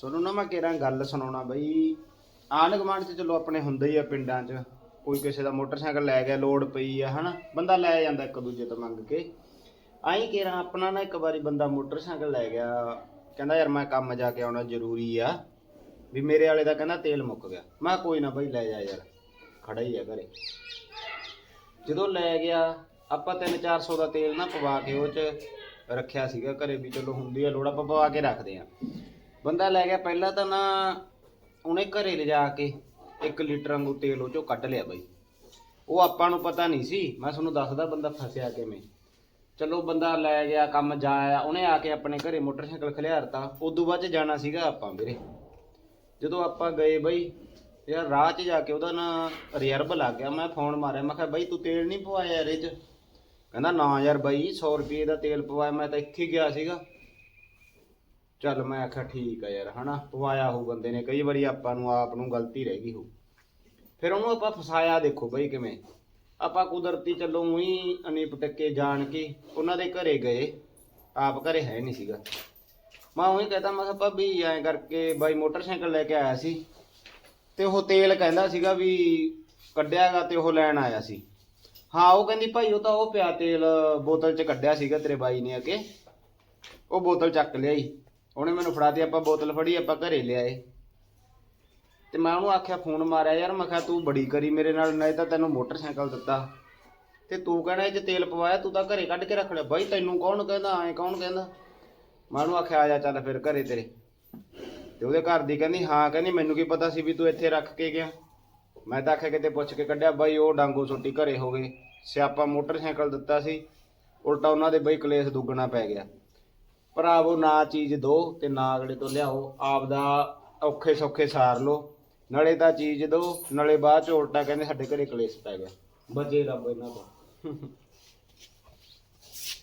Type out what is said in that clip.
ਤੁਹਾਨੂੰ ਨਾ, ਮੈਂ ਕਿਹੜਾ ਗੱਲ ਸੁਣਾਉਣਾ ਬਈ। ਆਂਢ ਗੁਆਂਢ ਚ ਚਲੋ ਆਪਣੇ ਹੁੰਦੇ ਹੀ ਆ ਪਿੰਡਾਂ 'ਚ। ਕੋਈ ਕਿਸੇ ਦਾ ਮੋਟਰਸਾਈਕਲ ਲੈ ਗਿਆ ਲੋਡ ਪਈ ਆ, ਹਨਾ? ਬੰਦਾ ਲੈ ਜਾਂਦਾ ਇੱਕ ਦੂਜੇ ਤੋਂ ਮੰਗ ਕੇ। ਆਈ ਕਿਹੜਾ ਆਪਣਾ ਨਾ ਇੱਕ ਵਾਰੀ ਬੰਦਾ ਮੋਟਰਸਾਈਕਲ ਲੈ ਗਿਆ। ਕਹਿੰਦਾ, ਯਾਰ, ਮੈਂ ਕੰਮ ਜਾ ਕੇ ਆਉਣਾ ਜ਼ਰੂਰੀ ਆ। ਵੀ ਮੇਰੇ ਵਾਲੇ ਦਾ ਕਹਿੰਦਾ, ਤੇਲ ਮੁੱਕ ਗਿਆ। ਮੈਂ ਕਿਹਾ, ਕੋਈ ਨਾ ਬਈ, ਲੈ ਜਾ ਯਾਰ। ਖੜਾ ਹੀ ਆ ਘਰੇ। ਜਦੋਂ ਲੈ ਗਿਆ, ਆਪਾਂ 3-400 ਦਾ ਤੇਲ ਨਾ ਪਵਾ ਕੇ ਉਹ ਚ ਰੱਖਿਆ ਸੀਗਾ ਘਰੇ ਵੀ, ਚਲੋ ਹੁੰਦੀ ਆ ਲੋੜ, ਆਪਾਂ ਪਵਾ ਕੇ ਰੱਖਦੇ ਆ। ਬੰਦਾ ਲੈ ਗਿਆ ਪਹਿਲਾਂ ਤਾਂ ਨਾ ਉਹਨੇ ਘਰੇ ਲਿਜਾ ਕੇ 1 ਲੀਟਰ ਵਾਂਗੂ ਤੇਲ ਉਹ ਚੋਂ ਕੱਢ ਲਿਆ ਬਾਈ। ਉਹ ਆਪਾਂ ਨੂੰ ਪਤਾ ਨਹੀਂ ਸੀ। ਮੈਂ ਤੁਹਾਨੂੰ ਦੱਸਦਾ ਬੰਦਾ ਫਸਿਆ ਕਿਵੇਂ। ਚਲੋ ਬੰਦਾ ਲੈ ਗਿਆ, ਕੰਮ ਜਾ ਆਇਆ। ਉਹਨੇ ਆ ਕੇ ਆਪਣੇ ਘਰੇ ਮੋਟਰਸਾਈਕਲ ਖਲਿਆਰਤਾ ਉਦੋਂ ਬਾਅਦ ਚ ਜਾਣਾ ਸੀਗਾ ਆਪਾਂ ਵੀਰੇ। ਜਦੋਂ ਆਪਾਂ ਗਏ ਬਈ, ਯਾਰ ਰਾਹ 'ਚ ਜਾ ਕੇ ਉਹਦਾ ਨਾ ਰਿਜ਼ਰਵ ਲੱਗ ਗਿਆ। ਮੈਂ ਫੋਨ ਮਾਰਿਆ। ਮੈਂ ਕਿਹਾ ਬਈ ਤੂੰ ਤੇਲ ਨਹੀਂ ਪਵਾਇਆ ਇਹਦੇ 'ਚ? ਕਹਿੰਦਾ ਨਾ ਯਾਰ ਬਾਈ 100 ਰੁਪਏ ਦਾ ਤੇਲ ਪਵਾਇਆ। ਮੈਂ ਤਾਂ ਇੱਥੇ ਗਿਆ ਸੀਗਾ। ਚੱਲ ਮੈਂ ਆਖਿਆ ਠੀਕ ਆ ਯਾਰ, ਹਨਾ? ਪਵਾਇਆ ਹੋ ਬੰਦੇ ਨੇ, ਕਈ ਵਾਰੀ ਆਪਾਂ ਨੂੰ ਆਪ ਨੂੰ ਗਲਤੀ ਰਹਿ ਗਈ ਹੋ ਫਿਰ ਉਹਨੂੰ ਆਪਾਂ ਫਸਾਇਆ ਦੇਖੋ ਬਈ ਕਿਵੇਂ। ਆਪਾਂ ਕੁਦਰਤੀ ਚੱਲੋ ਉਹੀ ਅਨੀਪ ਟੱਕੇ ਜਾਣ ਕੇ ਉਹਨਾਂ ਦੇ ਘਰੇ ਗਏ, ਆਪ ਘਰੇ ਹੈ ਨਹੀਂ ਸੀਗਾ। ਮੈਂ ਉਹੀ ਕਹਤਾ, ਮੈਂ ਕਿਹਾ ਭਾਬੀ ਐਂ ਕਰਕੇ ਬਾਈ ਮੋਟਰਸਾਈਕਲ ਲੈ ਕੇ ਆਇਆ ਸੀ, ਤੇ ਉਹ ਤੇਲ ਕਹਿੰਦਾ ਸੀਗਾ ਵੀ ਕੱਢਿਆਗਾ ਤੇ ਉਹ ਲੈਣ ਆਇਆ ਸੀ। ਹਾਂ, ਉਹ ਕਹਿੰਦੀ ਭਾਈ ਉਹ ਤਾਂ ਉਹ ਪਿਆ ਤੇਲ ਬੋਤਲ 'ਚ ਕੱਢਿਆ ਸੀਗਾ ਤੇਰੇ ਬਾਈ ਨੇ ਅੱਗੇ ਉਹ ਬੋਤਲ ਚੱਕ ਲਿਆਈ। ਉਹਨੇ ਮੈਨੂੰ ਫੜਾਤੀ ਆਪਾਂ ਬੋਤਲ ਫੜੀ, ਆਪਾਂ ਘਰੇ ਲਿਆਏ। ਤੇ ਮੈਂ ਉਹਨੂੰ ਆਖਿਆ, ਫੋਨ ਮਾਰਿਆ, ਯਾਰ, ਮੈਂ ਕਿਹਾ ਤੂੰ ਬੜੀ ਕਰੀ ਮੇਰੇ ਨਾਲ ਨਹੀਂ ਤਾਂ ਤੈਨੂੰ ਮੋਟਰਸਾਈਕਲ ਦਿੱਤਾ। ਤੇ ਤੂੰ ਕਹਿਣਾ ਇਹ 'ਚ ਤੇਲ ਪਵਾਇਆ, ਤੂੰ ਤਾਂ ਘਰੇ ਕੱਢ ਕੇ ਰੱਖ ਲਿਆ। ਬਾਈ, ਤੈਨੂੰ ਕੌਣ ਕਹਿੰਦਾ, ਐਂ ਕੌਣ ਕਹਿੰਦਾ? ਮੈਂ ਉਹਨੂੰ ਆਖਿਆ, ਆ ਜਾ, ਚੱਲ ਫਿਰ ਘਰੇ ਤੇਰੇ। ਤੇ ਉਹਦੇ ਘਰ ਦੀ ਕਹਿੰਦੀ, ਹਾਂ, ਕਹਿੰਦੀ, ਮੈਨੂੰ ਕੀ ਪਤਾ ਸੀ ਵੀ ਤੂੰ ਇੱਥੇ ਰੱਖ ਕੇ ਗਿਆ? ਮੈਂ ਤਾਂ ਆਖਿਆ, ਕਿਤੇ ਪੁੱਛ ਕੇ ਕੱਢਿਆ। ਬਾਈ, ਉਹ ਡਾਂਗੋ ਛੁੱਟੀ ਘਰੇ ਹੋ ਗਏ। ਸਿਆਪਾ ਮੋਟਰਸਾਈਕਲ ਦਿੱਤਾ ਸੀ। ਉਲਟਾ ਉਹਨਾਂ ਦੇ ਬਈ ਕਲੇਸ਼ ਦੁੱਗਣਾ ਪੈ ਗਿਆ। ਭਰਾਵੋ, ਨਾ ਚੀਜ਼ ਦੋ ਤੇ ਨਾ ਅਗਲੇ ਤੋਂ ਲਿਆਓ। ਆਪ ਦਾ ਔਖੇ ਸੌਖੇ ਸਾਰ ਲਓ। ਨਾਲੇ ਤਾਂ ਚੀਜ਼ ਦੋ, ਨਾਲੇ ਬਾਅਦ ਚ ਉਲਟਾ ਕਹਿੰਦੇ ਸਾਡੇ ਘਰੇ ਕਲੇਸ਼ ਪੈ ਗਿਆ। ਬਚੇ ਰੱਬ ਇਹਨਾਂ ਤੋਂ